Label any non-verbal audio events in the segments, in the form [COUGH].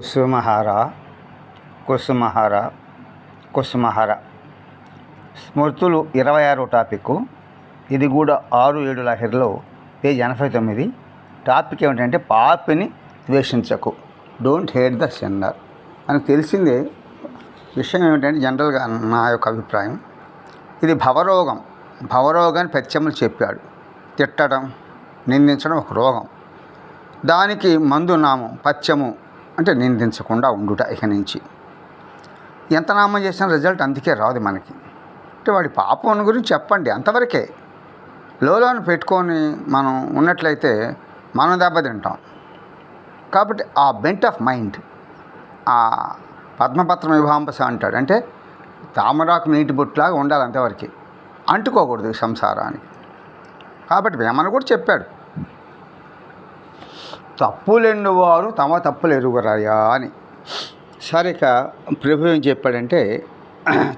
కుసుమహార కుసుమహార కుసుమహార స్మృతులు ఇరవై ఆరో టాపిక్ ఇది కూడా ఆరు ఏడు లహరిలో పేజ్ ఎనభై తొమ్మిది. టాపిక్ ఏమిటంటే పాపిని ద్వేషించకు. డోంట్ హేట్ ద సెన్నర్ మనకు తెలిసిందే విషయం ఏమిటంటే జనరల్గా నా యొక్క అభిప్రాయం. ఇది భవరోగం. భవరోగాన్ని ప్రత్యములు చెప్పాడు. తిట్టడం నిందించడం ఒక రోగం. దానికి మందు నామం పచ్చము అంటే నిందించకుండా ఉండుట ఇక నుంచి. ఎంత నామం చేసిన రిజల్ట్ అందుకే రాదు మనకి. అంటే వాడి పాపం గురించి చెప్పండి అంతవరకే. లోలోని పెట్టుకొని మనం ఉన్నట్లయితే మనం దెబ్బతింటాం కాబట్టి ఆ బెంట్ ఆఫ్ మైండ్ ఆ పద్మపత్రం విభాంబస అంటాడు. అంటే తామరాకు నీటి బొట్టులాగా ఉండాలి అంతవరకు. అంటుకోకూడదు సంసారానికి. కాబట్టి వేమన కూడా చెప్పాడు. తప్పులేని వారు తమ తప్పులు ఎరుగురాయా అని. సరే ఇక ప్రభు ఏం చెప్పాడంటే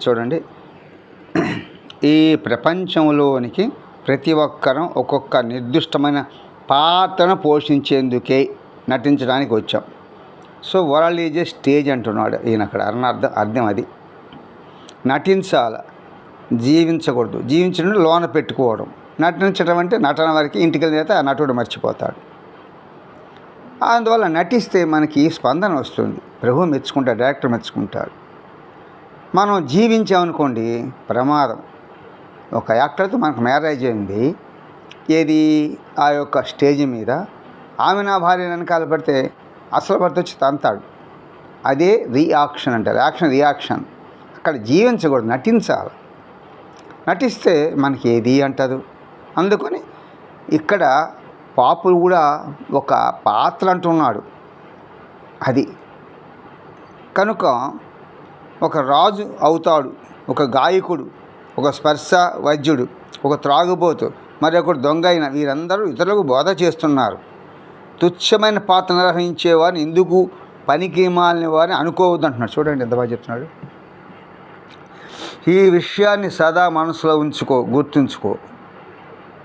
చూడండి ఈ ప్రపంచంలోనికి ప్రతి ఒక్కరం ఒక్కొక్క నిర్దిష్టమైన పాత్రను పోషించేందుకే నటించడానికి వచ్చాం. So world is a stage అంటున్నాడు ఈయన అక్కడ అర్థం అర్థం అది. నటించాల జీవించకూడదు. జీవించడం లోన పెట్టుకోవడం. నటించడం అంటే నటన వరకు ఇంటికి వెళ్ళిన ఆ నటుడు మర్చిపోతాడు. అందువల్ల నటిస్తే మనకి స్పందన వస్తుంది. ప్రభు మెచ్చుకుంటారు డైరెక్టర్ మెచ్చుకుంటారు మనం జీవించామనుకోండి ప్రమాదం. ఒక యాక్టర్తో మనకు మ్యారేజ్ అయింది. ఏది? ఆ యొక్క స్టేజ్ మీద ఆమె నా భార్య వెనకాల పడితే అసలు భర్త వచ్చి తంతాడు. అదే రియాక్షన్ అంటారు. యాక్షన్ రియాక్షన్ అక్కడ జీవించకూడదు నటించాలి. నటిస్తే మనకి ఏది అంటదు? అందుకని ఇక్కడ పాపులు కూడా ఒక పాత్ర అంటున్నాడు. అది. కనుక ఒక రాజు అవుతాడు ఒక గాయకుడు ఒక స్పర్శ వైద్యుడు ఒక త్రాగుబోతు మరి ఒకడు దొంగ అయిన వీరందరూ ఇతరులకు బోధ చేస్తున్నారు. తుచ్చమైన పాత్ర నిర్వహించేవారిని ఎందుకు పనికి మాలిన వారిని అనుకోవద్దు అంటున్నాడు చూడండి ఎంత బాగా చెప్తున్నాడు. ఈ విషయాన్ని సదా మనసులో ఉంచుకో గుర్తుంచుకో.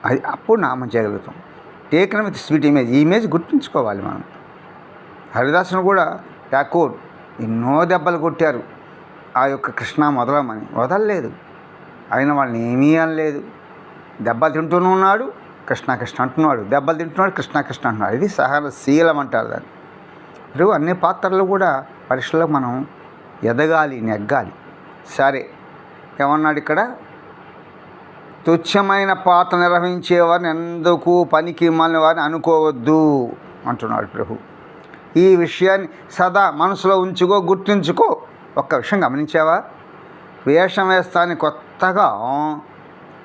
అది అప్పుడు నామం చేయగలుగుతాం. Taken with sweet image. ఈ ఇమేజ్ గుర్తుంచుకోవాలి మనం. హరిదాసును కూడా ఠాకూర్ ఎన్నో దెబ్బలు కొట్టారు. ఆ యొక్క కృష్ణ మొదలమని. వదలలేదు. అయిన వాళ్ళని ఏమీ అనలేదు. దెబ్బలు తింటూనే ఉన్నాడు. కృష్ణ కృష్ణ అంటున్నాడు. దెబ్బలు తింటున్నాడు. కృష్ణ కృష్ణ అంటున్నాడు. ఇది సహనశీలం అంటారు దాన్ని. ఇప్పుడు అన్ని పాత్రలు కూడా పరీక్షలో మనం ఎదగాలి నెగ్గాలి. సరే. ఏమన్నాడు ఇక్కడ? తుచ్చమైన పాత్ర నిర్వహించేవారిని ఎందుకు పనికి మళ్ళీ వారిని అనుకోవద్దు అంటున్నాడు ప్రభు. ఈ విషయాన్ని సదా మనసులో ఉంచుకో గుర్తుంచుకో. ఒక్క విషయం గమనించావా? వేషం వేస్తాని కొత్తగా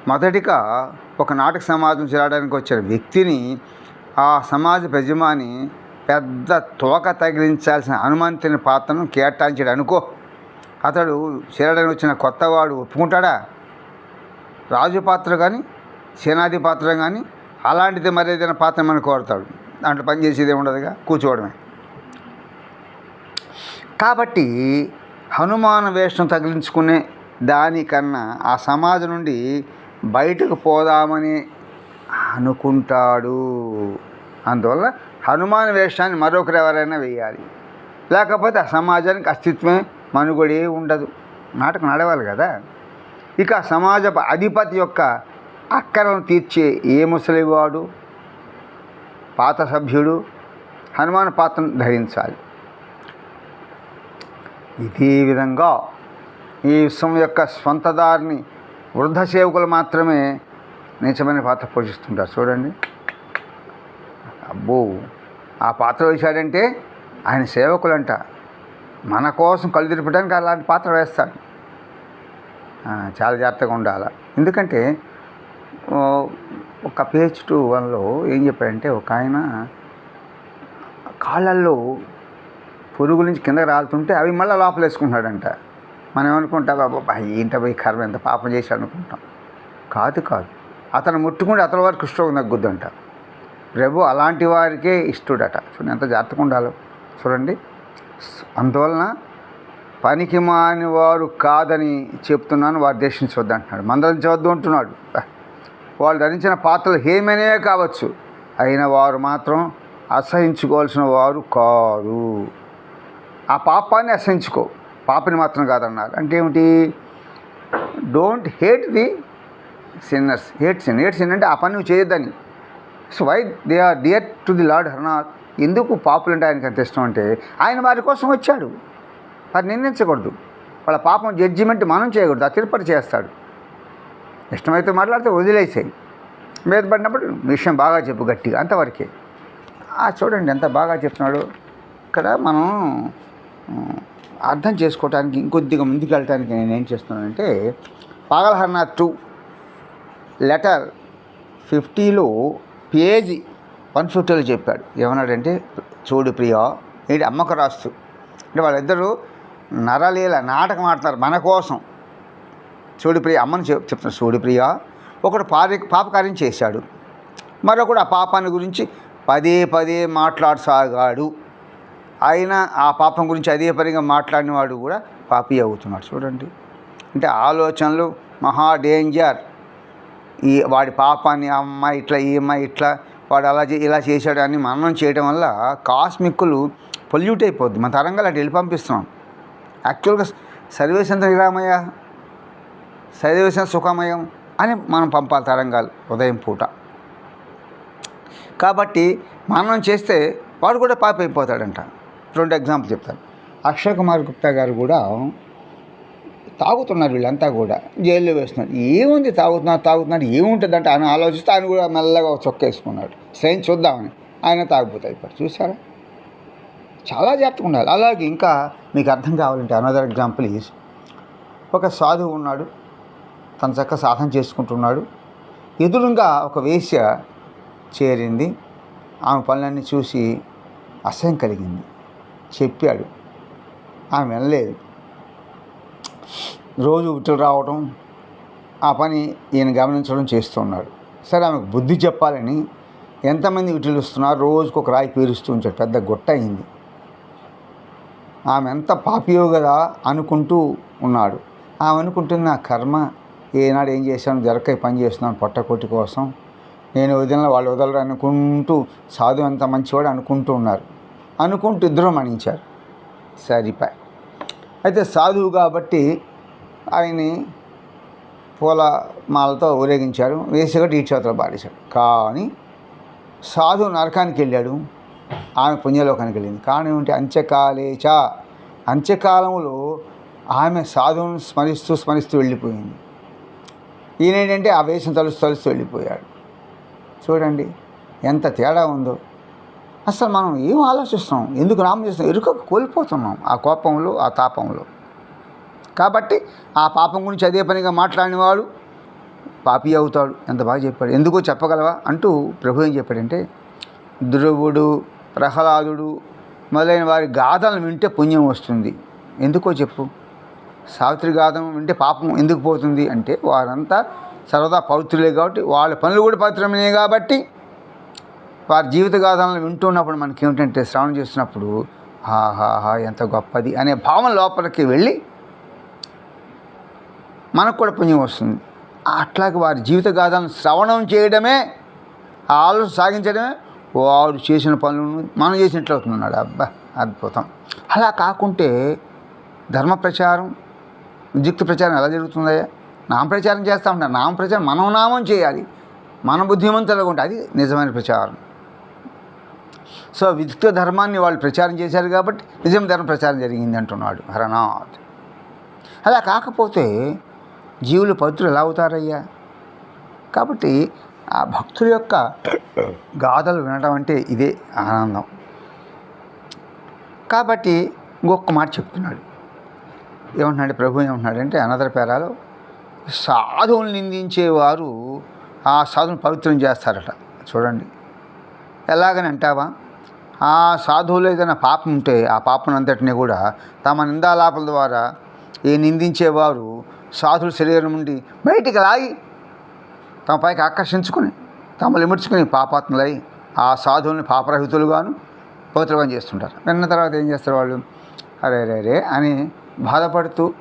మొదటిగా ఒక నాటక సమాజం చేరడానికి వచ్చిన వ్యక్తిని ఆ సమాజ యజమాని పెద్ద తోక తగిలించాల్సిన అనుమంతిని పాత్రను కేటాయించాడు అనుకో. అతడు చేరడానికి వచ్చిన కొత్తవాడు ఒప్పుకుంటాడా? రాజు పాత్ర కానీ సేనాది పాత్ర కానీ అలాంటిది మరి ఏదైనా పాత్ర మనకు కోరుతాడు? దాంట్లో పనిచేసేది ఉండదుగా కూర్చోవడమే. కాబట్టి హనుమాన వేషం తగిలించుకునే దానికన్నా ఆ సమాజం నుండి బయటకు పోదామని అనుకుంటాడు. అందువల్ల హనుమాన్ వేషాన్ని మరొకరు ఎవరైనా వేయాలి. లేకపోతే ఆ సమాజానికి అస్తిత్వమే మనుగడే ఉండదు. నాటకం నడవాలి కదా? ఇక సమాజ అధిపతి యొక్క అక్కరను తీర్చే ఏ ముసలివాడు? పాత సభ్యుడు హనుమాన్ పాత్రను ధరించాలి. ఇదే విధంగా ఈ విశ్వం యొక్క స్వంతదారిని వృద్ధ సేవకులు మాత్రమే నిజమైన పాత్ర పోషిస్తుంటారు. చూడండి. అబ్బో! ఆ పాత్ర వేశాడంటే ఆయన సేవకులంట. మన కోసం కళ్ళు తిరపడానికి అలాంటి పాత్ర వేస్తాడు. చాలా జాగ్రత్తగా ఉండాలి. ఎందుకంటే ఒక పేజ్ టూ వన్లో ఏం చెప్పాడంటే ఒక ఆయన కాళ్ళల్లో పురుగు నుంచి కిందకి రాలుతుంటే అవి మళ్ళీ లోపల వేసుకుంటున్నాడంట మనం ఏమనుకుంటాం బాబా ఏంట పోయి కర్మ ఎంత పాపం చేసి అనుకుంటాం. కాదు కాదు. అతను ముట్టుకుంటే అతని వారికి కుష్ఠరోగం తగ్గుద్దంట ప్రభు అలాంటి వారికే ఇష్టడట. చూడండి ఎంత జాగ్రత్తగా ఉండాలో. చూడండి. అందువలన పనికి మాని వారు కాదని చెప్తున్నాను వారు దర్శించవద్దు అంటున్నాడు మందలించవద్దు అంటున్నాడు వాళ్ళు ధరించిన పాత్రలు ఏమైనా కావచ్చు. అయిన వారు మాత్రం అసహించుకోవాల్సిన వారు కాదు ఆ పాపాన్ని అసహించుకో. పాపని మాత్రం కాదన్నారు. అంటే ఏమిటి? Don't hate the sinners hate sin hate sin అంటే ఆ పని నువ్వు చేయొద్దని. So why they are dear to the lord Harnath ఎందుకు పాపులు అంటే ఆయనకి అంత ఇష్టం అంటే ఆయన వారి కోసం వచ్చాడు. వారు నిందించకూడదు. వాళ్ళ పాపం జడ్జిమెంట్ మనం చేయకూడదు. ఆ తిరుపతి చేస్తాడు. ఇష్టమైతే మాట్లాడితే వదిలేసాయి. మీద పడినప్పుడు విషయం బాగా చెప్పు గట్టిగా అంతవరకే. ఆ చూడండి ఎంత బాగా చెప్తున్నాడు. ఇక్కడ మనం అర్థం చేసుకోవడానికి ఇంకొద్దిగా ముందుకు వెళ్ళటానికి నేను ఏం చేస్తున్నానంటే పాగల్హర్నాథ్ టూ లెటర్ ఫిఫ్టీలో పేజీ వన్ ఫిఫ్టీలో చెప్పాడు. ఏమన్నాడంటే చూడు ప్రియా ఏంటి అమ్మకు రాస్తూ అంటే వాళ్ళిద్దరూ నరలీల నాటకం ఆడుతున్నారు మన కోసం. చూడు ప్రియ అమ్మని చెప్ చెప్తున్నారు చూడు ప్రియ ఒకడు పాప పాపకార్యం చేశాడు. మరొకడు ఆ పాపాన్ని గురించి పదే పదే మాట్లాడసాగాడు. అయినా ఆ పాపం గురించి అదే పనిగా మాట్లాడినవాడు కూడా పాపి అవుతున్నాడు. చూడండి. అంటే ఆలోచనలు మహా డేంజర్. ఈ వాడి పాపాన్ని అమ్మ అమ్మాయి ఇట్లా ఈ అమ్మాయి ఇట్లా వాడు అలా ఇలా చేశాడు అని మనం చేయడం వల్ల కాస్మిక్కులు పొల్యూట్ అయిపోద్ది. మన తరంగాలు అటు వెళ్ళి పంపిస్తున్నాం. యాక్చువల్గా సర్వేశంత విరామయ్య సర్వేశం సుఖమయం అని మనం పంపాలి తరంగాలు ఉదయం పూట. కాబట్టి మనం చేస్తే వాడు కూడా పాప అయిపోతాడంట. రెండు ఎగ్జాంపుల్ చెప్తాను. అక్షయ్ కుమార్ గుప్తా గారు కూడా తాగుతున్నారు వీళ్ళంతా కూడా. జైల్లో వేస్తున్నారు. ఏముంది తాగుతున్నారు తాగుతున్నారు ఏముంటుంది అంటే ఆయన ఆలోచిస్తే ఆయన కూడా మెల్లగా చొక్క వేసుకున్నాడు సైన్ చూద్దామని. ఆయన తాగిపోతాయి ఇప్పుడు చూసారా చాలా జాగ్రత్తగా ఉండాలి. అలాగే ఇంకా మీకు అర్థం కావాలంటే అనదర్ ఎగ్జాంపుల్ ఈజ్ ఒక సాధువు ఉన్నాడు. తన చక్క సాధన చేసుకుంటున్నాడు. ఎదురుగా ఒక వేశ్య చేరింది. ఆమె పనులన్నీ చూసి అసహ్యం కలిగింది. చెప్పాడు. ఆమె వెళ్ళలేదు రోజు విట్టులు రావడం ఆ పని ఈయన గమనించడం చేస్తున్నాడు. సరే ఆమెకు బుద్ధి చెప్పాలని ఎంతమంది విటులు ఇస్తున్నారు రోజుకు ఒక రాయి పీరుస్తూ ఉంచాడు. పెద్ద గొట్ట అయింది. ఆమె ఎంత పాపియో కదా అనుకుంటూ ఉన్నాడు. ఆమె అనుకుంటుంది నా కర్మ ఏనాడు ఏం చేశాను? జరకై పని చేస్తున్నాను పొట్టకొట్టి కోసం. నేను వదిలిన వాళ్ళు వదలరు అనుకుంటూ సాధు ఎంత మంచివాడు అనుకుంటూ ఉన్నారు. అనుకుంటూ ఇద్దరు మణించారు సరిపాయ్. అయితే సాధువు కాబట్టి ఆయన్ని పూల మాలతో ఊరేగించారు. వేసిగట్టు ఈ చేతులు పాడేశాడు కానీ సాధువు నరకానికి వెళ్ళాడు. ఆమె పుణ్యలోకానికి వెళ్ళింది. కారణం ఏమిటి? అంత్యకాలేచ అంత్యకాలంలో ఆమె సాధువును స్మరిస్తూ స్మరిస్తూ వెళ్ళిపోయింది. ఈయన ఏంటంటే ఆ వేషం తలుస్తూ తలుస్తూ వెళ్ళిపోయాడు. చూడండి ఎంత తేడా ఉందో. అసలు మనం ఏం ఆలోచిస్తున్నాం? ఎందుకు నామం చేస్తున్నాం? ఎరుక కోల్పోతున్నాం ఆ కోపంలో ఆ తాపంలో. కాబట్టి ఆ పాపం గురించి అదే పనిగా మాట్లాడినవాడు పాపి అవుతాడు. ఎంత బాగా చెప్పాడు. ఎందుకో చెప్పగలవా? అంటూ ప్రభు ఏం చెప్పాడంటే ధ్రువుడు ప్రహ్లాదుడు మొదలైన వారి గాథలను వింటే పుణ్యం వస్తుంది. ఎందుకో చెప్పు? సావిత్రి గాథం వింటే పాపం ఎందుకు పోతుంది అంటే వారంతా సర్వదా పవిత్రులే కాబట్టి వాళ్ళ పనులు కూడా పవిత్రమే కాబట్టి వారి జీవిత గాథలను వింటున్నప్పుడు మనకి ఏమిటంటే శ్రవణం చేస్తున్నప్పుడు ఆహాహా ఎంత గొప్పది అనే భావన లోపలికి వెళ్ళి మనకు కూడా పుణ్యం వస్తుంది. అట్లాగే వారి జీవిత గాథలను శ్రవణం చేయడమే ఆలోచన సాగించడమే వారు చేసిన పనులను మనం చేసినట్లు అవుతున్నాడు. అబ్బా అద్భుతం. అలా కాకుంటే ధర్మ ప్రచారం విద్యుక్త ప్రచారం ఎలా జరుగుతుందయ్యా? నామ ప్రచారం చేస్తూ ఉంటారు నామ ప్రచారం మనం నామం చేయాలి. మన బుద్ధిమంతులుగా ఉంటే అది నిజమైన ప్రచారం. సో విద్యుక్త ధర్మాన్ని వాళ్ళు ప్రచారం చేశారు కాబట్టి నిజం ధర్మ ప్రచారం జరిగింది అంటున్నాడు హరనాథ్. అలా కాకపోతే జీవులు పవిత్రులు ఎలా అవుతారయ్యా? కాబట్టి ఆ భక్తుల యొక్క గాథలు వినడం అంటే ఇదే ఆనందం. కాబట్టి ఇంకొక మాట చెప్తున్నాడు. ఏమంటున్నాడు? ప్రభు ఏమంటున్నాడంటే అనదర పేరాలో సాధువులు నిందించేవారు ఆ సాధువుని పవిత్రం చేస్తారట. చూడండి. ఎలాగని అంటావా? ఆ సాధువులు ఏదైనా పాపం ఉంటే ఆ పాపం అంతటిని కూడా తమ నిందాలాపల ద్వారా ఈ నిందించేవారు సాధువుల శరీరం నుండి బయటికి లాగి తమ పైకి ఆకర్షించుకొని తమలు ఇముడ్చుకుని పాపాత్ములై ఆ సాధువుల్ని పాపరహితులుగాను పవిత్రంగా చేస్తుంటారు. విన్న తర్వాత ఏం చేస్తారు వాళ్ళు? అరే రే రే అని బాధపడుతూ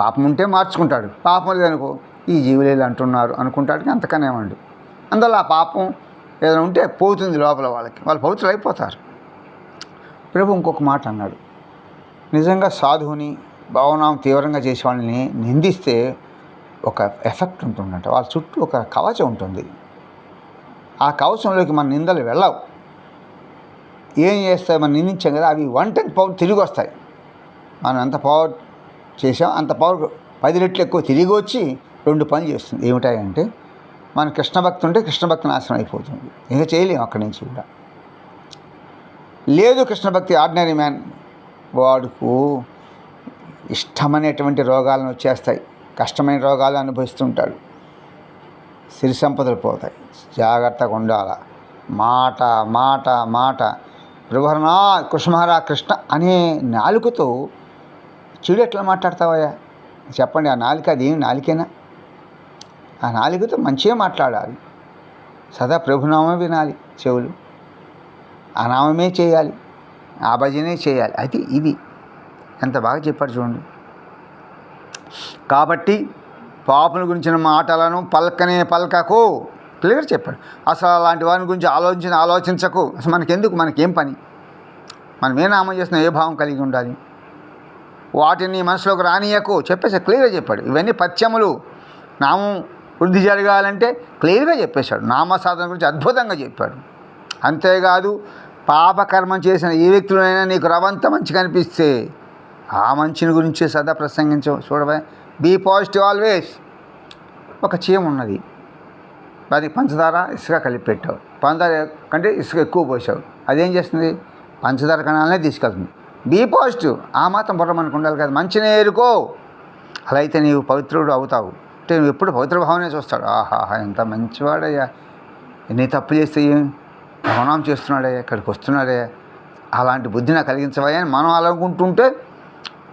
పాపం ఉంటే మార్చుకుంటాడు. పాపం లేదనుకో ఈ జీవులేలు అంటున్నారు అనుకుంటాడు. అంతకనే ఏమండు? అందువల్ల ఆ పాపం ఏదైనా ఉంటే పోతుంది లోపల వాళ్ళకి. వాళ్ళు పవిత్రులు అయిపోతారు. ప్రభు ఇంకొక మాట అన్నాడు. నిజంగా సాధువుని భావనాం తీవ్రంగా చేసే వాళ్ళని నిందిస్తే ఒక ఎఫెక్ట్ ఉంటుందంట. వాళ్ళ చుట్టూ ఒక కవచం ఉంటుంది. ఆ కవచంలోకి మన నిందలు వెళ్ళవు. ఏం చేస్తాయి? మనం నిందించాం కదా అవి వన్ టెన్ పవర్ తిరిగి వస్తాయి మనం ఎంత పవర్ చేసాం అంత పవర్ పది రెట్లు ఎక్కువ తిరిగి వచ్చి రెండు పనులు చేస్తుంది. ఏమిటాయంటే మన కృష్ణ భక్తి ఉంటే కృష్ణ భక్తి నాశనం అయిపోతుంది. ఇంకా చేయలేము అక్కడి నుంచి కూడా. లేదు కృష్ణ భక్తి ఆర్డినరీ మ్యాన్. వాడుకు ఇష్టమైనటువంటి రోగాలను వచ్చేస్తాయి. కష్టమైన రోగాలు అనుభవిస్తుంటాడు. సిరి సంపదలు పోతాయి. జాగ్రత్తగా ఉండాల. మాట మాట మాట. ప్రభరణా కృష్ణమహారా కృష్ణ అనే నాలుకతో చెడు ఎట్లా మాట్లాడతావయ్యా? చెప్పండి ఆ నాలుక అది ఏం నాలికేనా? ఆ నాలుకతో మంచిగా మాట్లాడాలి. సదా ప్రభునామే వినాలి చెవులు. ఆ నామమే చేయాలి. ఆ భజనే చేయాలి. అది ఇది ఎంత బాగా చెప్పాడు చూడండి. కాబట్టి పాపుల గురించిన మాటలను పలకనే పలకకు. క్లియర్ చెప్పాడు. అసలు అలాంటి వారి గురించి ఆలోచించిన ఆలోచించకు. అసలు మనకెందుకు? మనకేం పని? మనం ఏ నామం చేస్తున్నా ఏ భావం కలిగి ఉండాలి? వాటిని మనసులోకి రానియకు. చెప్పేసి క్లియర్గా చెప్పాడు. ఇవన్నీ పత్యములు నామం వృద్ధి జరగాలంటే క్లియర్గా చెప్పేశాడు. నామ సాధన గురించి అద్భుతంగా చెప్పాడు. అంతేకాదు పాపకర్మం చేసిన ఏ వ్యక్తులైనా నీకు రవంత మంచి కనిపిస్తే ఆ మంచిని గురించి సదా ప్రసంగించవు చూడవే. బీ పాజిటివ్ ఆల్వేస్ ఒక చీమ ఉన్నది. అది పంచదార ఇసుక కలిపి పెట్టావు. పంచదార కంటే ఇసుక ఎక్కువ పోసావు. అదేం చేస్తుంది? పంచదార కణాలనే తీసుకెళ్తుంది. బీ పాజిటివ్ ఆ మాత్రం బుర్ర మనకు ఉండాలి కదా. మంచినే ఏరుకో. అలా అయితే నీవు పవిత్రుడు అవుతావు. అంటే నువ్వు ఎప్పుడు పవిత్ర భావనే చూస్తాడు. ఆహాహా ఎంత మంచివాడయ్యా. ఎన్ని తప్పు చేస్తే మనం చేస్తున్నాడే ఇక్కడికి వస్తున్నాడే అలాంటి బుద్ధి నాకు కలిగించవా అని మనం అనుకుంటుంటే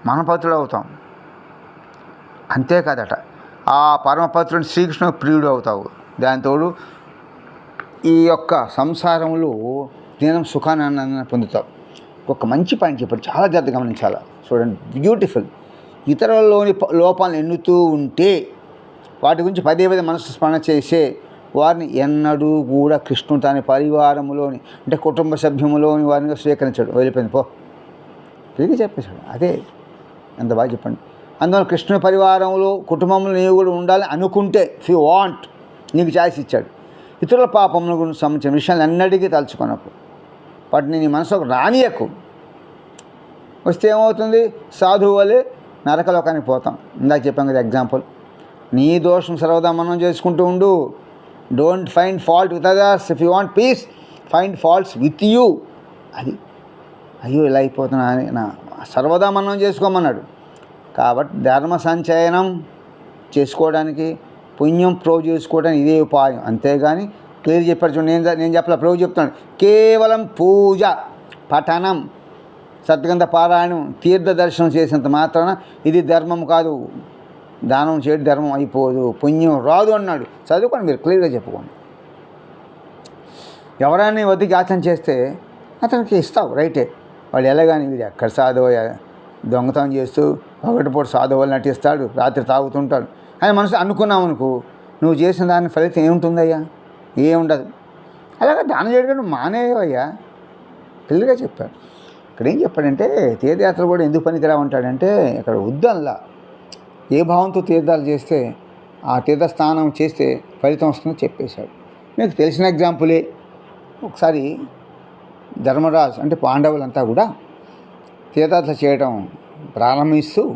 మనం అవుతాం అంతేకాదట. ఆ పరమపత్రుని శ్రీకృష్ణ ప్రియుడు అవుతావు. దానితోడు ఈ యొక్క సంసారంలో దినం సుఖానందాన్ని పొందుతావు. ఒక మంచి పాయింట్ చెప్పాడు. చాలా జాగ్రత్త గమనించాలి. చూడండి. బ్యూటిఫుల్ ఇతరులలోని లోపాలను ఎన్నుతూ ఉంటే వాటి గురించి పదే పదే మనసు స్మరణ చేసే వారిని ఎన్నడూ కూడా కృష్ణుడు తన పరివారములోని అంటే కుటుంబ సభ్యములోని వారిని స్వీకరించాడు. వెళ్ళిపోయింది. పో. తిరిగి చెప్పేశాడు. అదే. ఎంత బాగా చెప్పండి. అందువల్ల కృష్ణ పరివారంలో కుటుంబంలో నీవు కూడా ఉండాలి అనుకుంటే ఇఫ్ యూ వాంట్ నీకు ఛాయిస్ ఇచ్చాడు. ఇతరుల పాపముల గురించి సంబంధించిన విషయాలు అన్నిటికీ తలుచుకున్నప్పుడు వాటిని నీ మనసుకు రానియకు. వస్తే ఏమవుతుంది? సాధువు వలె నరకలోకానికి పోతాం. ఇందాక చెప్పాం కదా ఎగ్జాంపుల్ నీ దోషం సర్వదా మనం చేసుకుంటూ ఉండు. Don't find fault with others if you want peace find faults with you అది అయ్యో ఇలా అయిపోతున్నా అని నా సర్వదా మనం చేసుకోమన్నాడు. కాబట్టి ధర్మ సంచయనం చేసుకోవడానికి పుణ్యం ప్రోవ్ చేసుకోవడానికి ఇదే ఉపాయం. అంతేగాని క్లియర్ చెప్పారు చూడండి నేను నేను చెప్పలే ప్రోవ్ చెప్తున్నాను కేవలం పూజ పఠనం సద్గంధ పారాయణం తీర్థ దర్శనం చేసినంత మాత్రాన ఇది ధర్మం కాదు. దానం చేయడం ధర్మం అయిపోదు. పుణ్యం రాదు అన్నాడు. చదువుకోండి మీరు క్లియర్గా చెప్పుకోండి. ఎవరైనా వద్దకి ఆచరణ చేస్తే అతనికి ఇస్తావు రైటే. వాడు ఎలాగని వీడు ఎక్కడ సాధువు దొంగతనం చేస్తూ పగటిపూట సాధువులు నటిస్తాడు రాత్రి తాగుతుంటాడు. అని మనసు అనుకున్నావు అనుకో నువ్వు చేసిన దాని ఫలితం ఏముంటుందయ్యా? ఏముండదు. అలాగే దానం చేయడం నువ్వు మానేవయ్యా క్లియర్గా చెప్పాడు ఇక్కడ ఏం చెప్పాడంటే తీర్థయాత్రలు కూడా ఎందుకు పనికిరావంటాడంటే ఇక్కడ వద్దల్లా ఏ భావంతో తీర్థాలు చేస్తే ఆ తీర్థస్నానం చేస్తే ఫలితం వస్తుందో చెప్పేశాడు. మీకు తెలిసిన ఎగ్జాంపులే. ఒకసారి ధర్మరాజు అంటే పాండవులంతా కూడా తీర్థాత్ర చేయడం ప్రారంభిస్తూ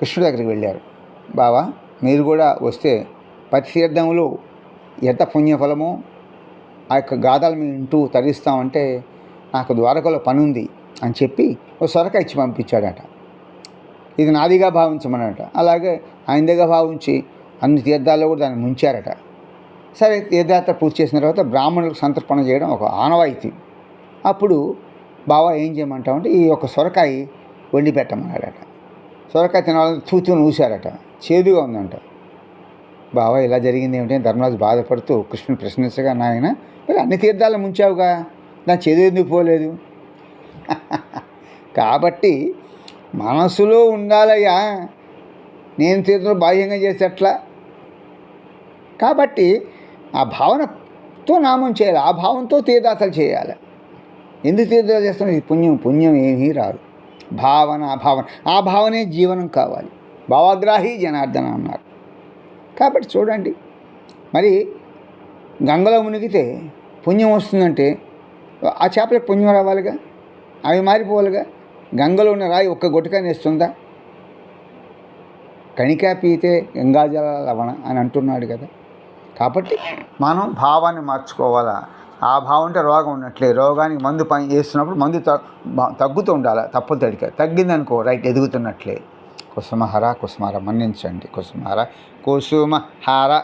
కృష్ణుడి దగ్గరికి వెళ్ళారు. బావా మీరు కూడా వస్తే ప్రతి తీర్థంలో ఎంత పుణ్యఫలమో ఆ యొక్క గాథలు మీ ఇంటూ తరిస్తామంటే నాకు ద్వారకలో పని ఉంది అని చెప్పి ఓ సొరక ఇచ్చి పంపించాడట. ఇది నాదిగా భావించమనట అలాగే ఆయనదిగా భావించి అన్ని తీర్థాల్లో కూడా దాన్ని ముంచారట. సరే తీర్థయాత్ర పూర్తి చేసిన తర్వాత బ్రాహ్మణులకు సంతర్పణ చేయడం ఒక ఆనవాయితీ. అప్పుడు బావా ఏం చేయమంటామంటే ఈ యొక్క సొరకాయ వండి పెట్టమన్నాడట. సొరకాయ తినాలని చూచుని ఊశారట. చేదుగా ఉందంట. బావా ఇలా జరిగింది ఏమిటి? ధర్మరాజు బాధపడుతూ కృష్ణుని ప్రశ్నించగా నాయన మరి అన్ని తీర్థాలు ముంచావుగా? దాని చేదు ఎందుకు పోలేదు? [LAUGHS] కాబట్టి మనసులో ఉండాలయ్యా. నేను తీర్థం బాహ్యంగా చేసేట్లా కాబట్టి ఆ భావనతో నామం చేయాలి. ఆ భావంతో తీర్థాతలు చేయాలి. ఎందుకు తీర్థాలు చేస్తాం ఇది పుణ్యం పుణ్యం ఏమీ రాదు. భావన భావన ఆ భావనే జీవనం కావాలి. భావగ్రాహి జనార్దన అన్నారు. కాబట్టి చూడండి. మరి గంగలో మునిగితే పుణ్యం వస్తుందంటే ఆ చేపలకు పుణ్యం రావాలిగా? అవి మారిపోవాలిగా? గంగలో ఉన్న రాయి ఒక్క గుటకాని ఇస్తుందా కణికా పీతే గంగాజల లవణ అని అంటున్నాడు కదా. కాబట్టి మనం భావాన్ని మార్చుకోవాలా? ఆ భావం అంటే రోగం ఉన్నట్లే. రోగానికి మందు పని చేస్తున్నప్పుడు మందు తగ్గుతూ ఉండాలి. తప్పులు తడిక తగ్గిందనుకో రైట్ ఎదుగుతున్నట్లే. కుసుమహార కుసుమహర మన్నించండి. కుసుమహార కుసుమహార.